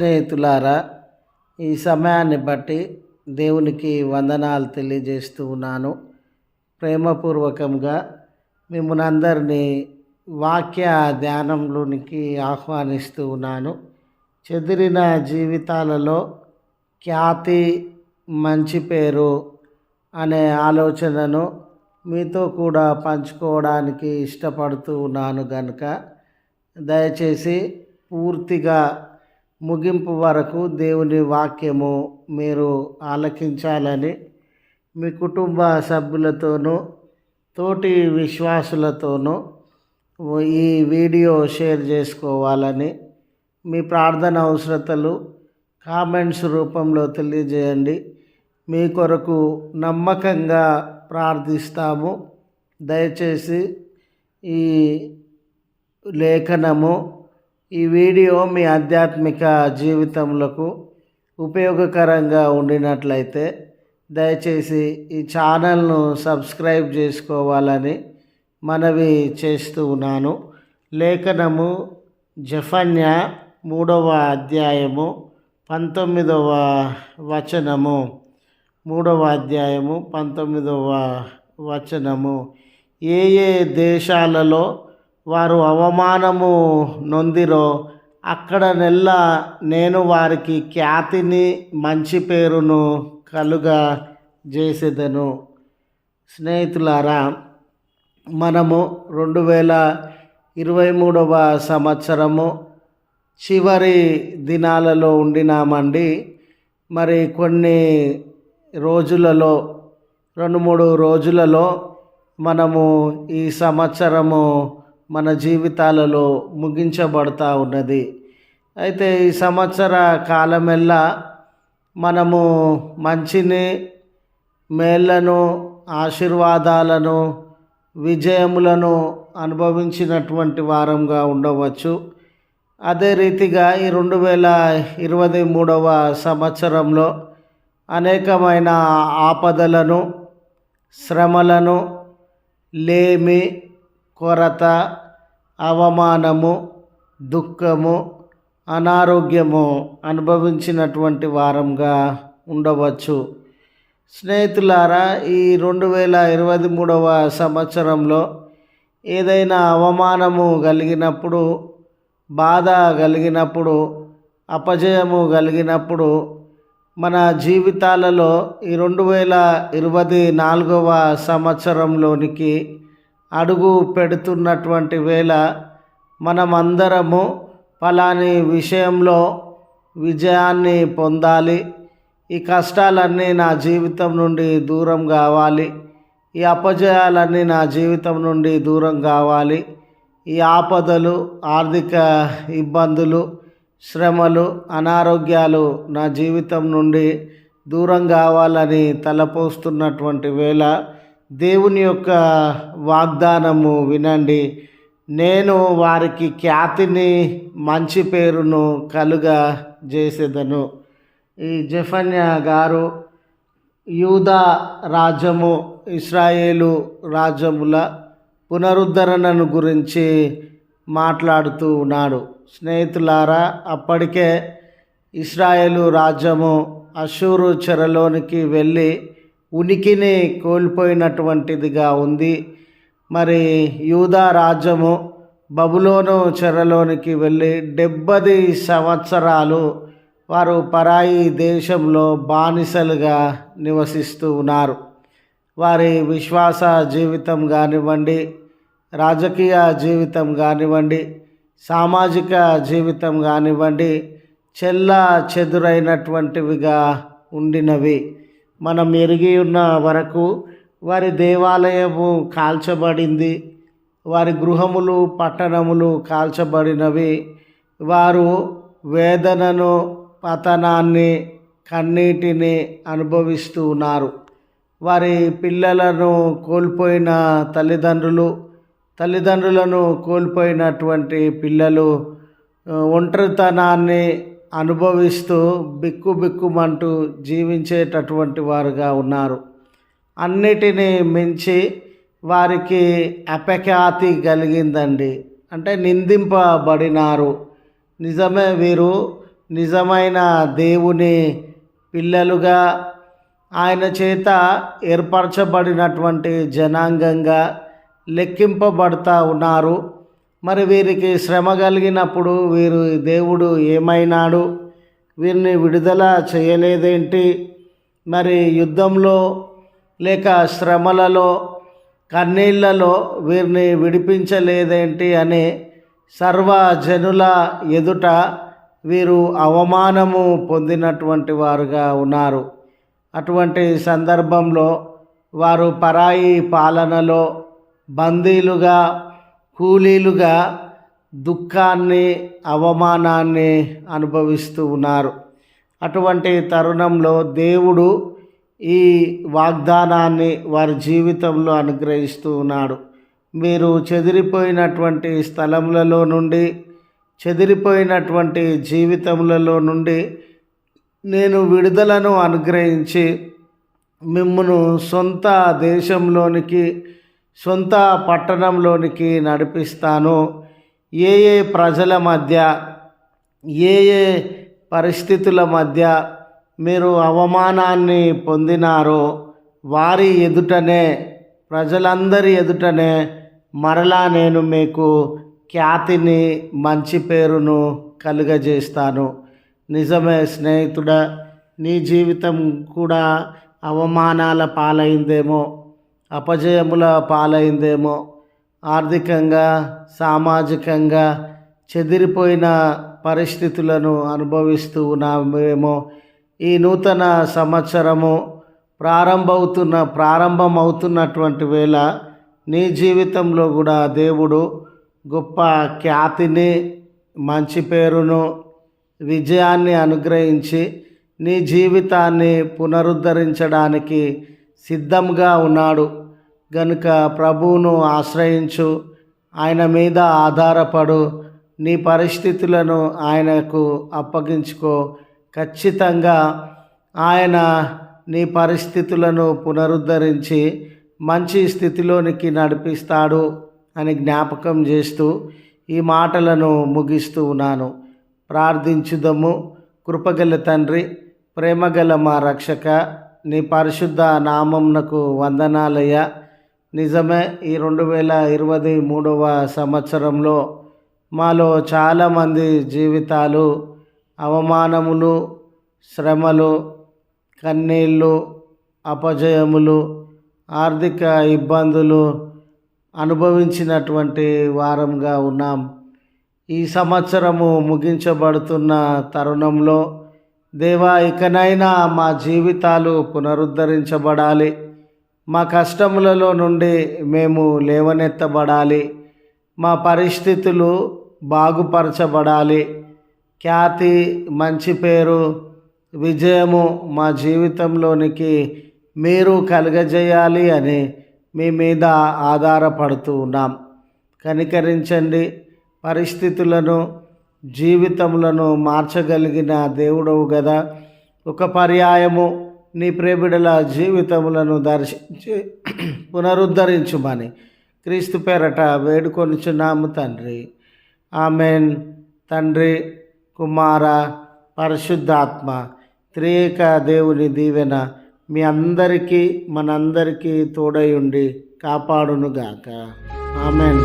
స్నేహితులారా ఈ సమయాన్ని బట్టి దేవునికి వందనాలు తెలియజేస్తూ ఉన్నాను. ప్రేమపూర్వకంగా మిమ్మల్ని అందరినీ వాక్య ధ్యానంలోనికి ఆహ్వానిస్తూ ఉన్నాను. చెదిరిన జీవితాలలో ఖ్యాతి మంచి పేరు అనే ఆలోచనను మీతో కూడా పంచుకోవడానికి ఇష్టపడుతూ ఉన్నాను కనుక దయచేసి పూర్తిగా ముగింపు వరకు దేవుని వాక్యము మీరు ఆలకించాలని మీ కుటుంబ సభ్యులతోనూ తోటి విశ్వాసులతోనూ ఈ వీడియో షేర్ చేసుకోవాలని మీ ప్రార్థన అవసరతలు కామెంట్స్ రూపంలో తెలియజేయండి. మీ కొరకు నమ్మకంగా ప్రార్థిస్తాము. దయచేసి ఈ లేఖనము ఈ వీడియో మీ ఆధ్యాత్మిక జీవితములకు ఉపయోగకరంగా ఉండినట్లయితే దయచేసి ఈ ఛానల్ను సబ్స్క్రైబ్ చేసుకోవాలని మనవి చేస్తూ ఉన్నాను. లేఖనము జఫన్య మూడవ అధ్యాయము పంతొమ్మిదవ వచనము. మూడవ అధ్యాయము పంతొమ్మిదవ వచనము. ఏ ఏ దేశాలలో వారు అవమానము నొందిరో అక్కడ నెల్ల నేను వారికి ఖ్యాతిని మంచి పేరును కలుగా చేసేదను స్నేహితులారా మనము రెండు వేల ఇరవై మూడవ సంవత్సరము చివరి దినాలలో ఉండినామండి. మరి కొన్ని రోజులలో రెండు మూడు రోజులలో మనము ఈ సంవత్సరము మన జీవితాలలో ముగించబడతా ఉన్నది. అయితే ఈ సంవత్సర కాలమెల్లా మనము మంచిని మేళ్ళను ఆశీర్వాదాలను విజయములను అనుభవించినటువంటి వారంగా ఉండవచ్చు. అదే రీతిగా ఈ రెండు వేల ఇరవై మూడవ సంవత్సరంలో అనేకమైన ఆపదలను శ్రమలను లేమి కొరత అవమానము దుఃఖము అనారోగ్యము అనుభవించినటువంటి వారంగా ఉండవచ్చు. స్నేహితులారా ఈ రెండు వేల ఇరవై మూడవ సంవత్సరంలో ఏదైనా అవమానము కలిగినప్పుడు బాధ కలిగినప్పుడు అపజయము కలిగినప్పుడు మన జీవితాలలో ఈ రెండు వేల ఇరవై నాలుగవ సంవత్సరంలోనికి అడుగు పెడుతున్నటువంటి వేళ మనమందరము ఫలాని విషయంలో విజయాన్ని పొందాలి. ఈ కష్టాలన్నీ నా జీవితం నుండి దూరం కావాలి. ఈ అపజయాలన్నీ నా జీవితం నుండి దూరం కావాలి. ఈ ఆపదలు ఆర్థిక ఇబ్బందులు శ్రమలు అనారోగ్యాలు నా జీవితం నుండి దూరం కావాలని తలపోస్తున్నటువంటి వేళ దేవుని యొక్క వాగ్దానము వినండి. నేను వారికి ఖ్యాతిని మంచి పేరును కలుగా చేసేదను. ఈ జఫన్య గారు యూదా రాజ్యము ఇస్రాయేలు రాజ్యముల పునరుద్ధరణను గురించి మాట్లాడుతూ ఉన్నాడు. స్నేహితులారా అప్పటికే ఇస్రాయేలు రాజ్యము అషూరు చెరలోనికి వెళ్ళి ఉనికిని కోల్పోయినటువంటిదిగా ఉంది. మరి యూదా రాజ్యము బబులోను చెరలోనికి వెళ్ళి డెబ్బది సంవత్సరాలు వారు పరాయి దేశంలో బానిసలుగా నివసిస్తూ ఉన్నారు. వారి విశ్వాస జీవితం కానివ్వండి రాజకీయ జీవితం కానివ్వండి సామాజిక జీవితం కానివ్వండి చెల్ల చెదురైనటువంటివిగా ఉండినవి. మనం ఎరిగి ఉన్న వరకు వారి దేవాలయము కాల్చబడింది వారి గృహములు పట్టణములు కాల్చబడినవి. వారు వేదనను పతనాన్ని కన్నీటిని అనుభవిస్తూ ఉన్నారు. వారి పిల్లలను కోల్పోయిన తల్లిదండ్రులు తల్లిదండ్రులను కోల్పోయినటువంటి పిల్లలు ఒంటరితనాన్ని అనుభవిస్తూ బిక్కు బిక్కుమంటూ జీవించేటటువంటి వారుగా ఉన్నారు. అన్నిటినీ మించి వారికి అపఖ్యాతి కలిగిందండి. అంటే నిందింపబడినారు. నిజమే వీరు. నిజమైన దేవుని పిల్లలుగా ఆయన చేత ఏర్పరచబడినటువంటి జనాంగంగా లెక్కింపబడతా ఉన్నారు. మరి వీరికి శ్రమ కలిగినప్పుడు వీరు దేవుడు ఏమైనాడు? వీరిని విడుదల చేయలేదేంటి? మరి యుద్ధంలో లేక శ్రమలలో కన్నీళ్ళలో వీరిని విడిపించలేదేంటి అని సర్వజనుల ఎదుట వీరు అవమానము పొందినటువంటి వారుగా ఉన్నారు. అటువంటి సందర్భంలో వారు పరాయి పాలనలో బందీలుగా కూలీలుగా దుఃఖాన్ని అవమానాన్ని అనుభవిస్తూ ఉన్నారు. అటువంటి తరుణంలో దేవుడు ఈ వాగ్దానాన్ని వారి జీవితంలో అనుగ్రహిస్తూ ఉన్నాడు. మీరు చెదిరిపోయినటువంటి స్థలములలో నుండి చెదిరిపోయినటువంటి జీవితములలో నుండి నేను విడుదలను అనుగ్రహించి మిమ్మను సొంత దేశంలోనికి సొంత పట్టణంలోనికి నడిపిస్తాను. ఏ ఏ ప్రజల మధ్య ఏ ఏ పరిస్థితుల మధ్య మీరు అవమానాన్ని పొందినారో వారి ఎదుటనే ప్రజలందరి ఎదుటనే మరలా నేను మీకు ఖ్యాతిని మంచి పేరును కలుగజేస్తాను. నిజమే స్నేహితుడా నీ జీవితం కూడా అవమానాల పాలైందేమో. అపజయముల పాలైందేమో. ఆర్థికంగా సామాజికంగా చెదిరిపోయిన పరిస్థితులను అనుభవిస్తూ ఉన్నామేమో ఈ నూతన సంవత్సరము ప్రారంభమవుతున్న ప్రారంభమవుతున్నటువంటి వేళ నీ జీవితంలో కూడా దేవుడు గొప్ప ఖ్యాతిని మంచి పేరును విజయాన్ని అనుగ్రహించి నీ జీవితాన్ని పునరుద్ధరించడానికి సిద్ధంగా ఉన్నాడు. గనుక ప్రభువును ఆశ్రయించు ఆయన మీద ఆధారపడు నీ పరిస్థితులను ఆయనకు అప్పగించుకో. ఖచ్చితంగా ఆయన నీ పరిస్థితులను పునరుద్ధరించి మంచి స్థితిలోనికి నడిపిస్తాడు అని జ్ఞాపకం చేస్తూ ఈ మాటలను ముగిస్తూ ఉన్నాను. ప్రార్థించుదము. కృపగల తండ్రి ప్రేమగల మా రక్షక నీ పరిశుద్ధ నామంనకు వందనాలయ్యా. నిజమే ఈ రెండు వేల ఇరవై మూడవ సంవత్సరంలో మాలో చాలామంది జీవితాలు అవమానములు శ్రమలు కన్నీళ్ళు అపజయములు ఆర్థిక ఇబ్బందులు అనుభవించినటువంటి వారంగా ఉన్నాం. ఈ సంవత్సరము ముగించబడుతున్న తరుణంలో దేవా ఇకనైనా మా జీవితాలు పునరుద్ధరించబడాలి. మా కష్టములలో నుండి మేము లేవనెత్తబడాలి. మా పరిస్థితులు బాగుపరచబడాలి. ఖ్యాతి మంచి పేరు విజయము మా జీవితంలోనికి మీరు కలుగజేయాలి అని మీ మీద ఆధారపడుతూ ఉన్నాం. కనికరించండి. పరిస్థితులను జీవితములను మార్చగలిగిన దేవుడవు కదా ఒక పర్యాయము నీ ప్రేమిడల జీవితములను దర్శించి పునరుద్ధరించుమని క్రీస్తు పేరట వేడుకొనిచున్నాము తండ్రి. ఆమెన్. తండ్రి కుమార పరిశుద్ధాత్మ త్రియేక దేవుని దీవెన మీ అందరికీ మనందరికీ తోడై ఉండి కాపాడునుగాక. ఆమెన్.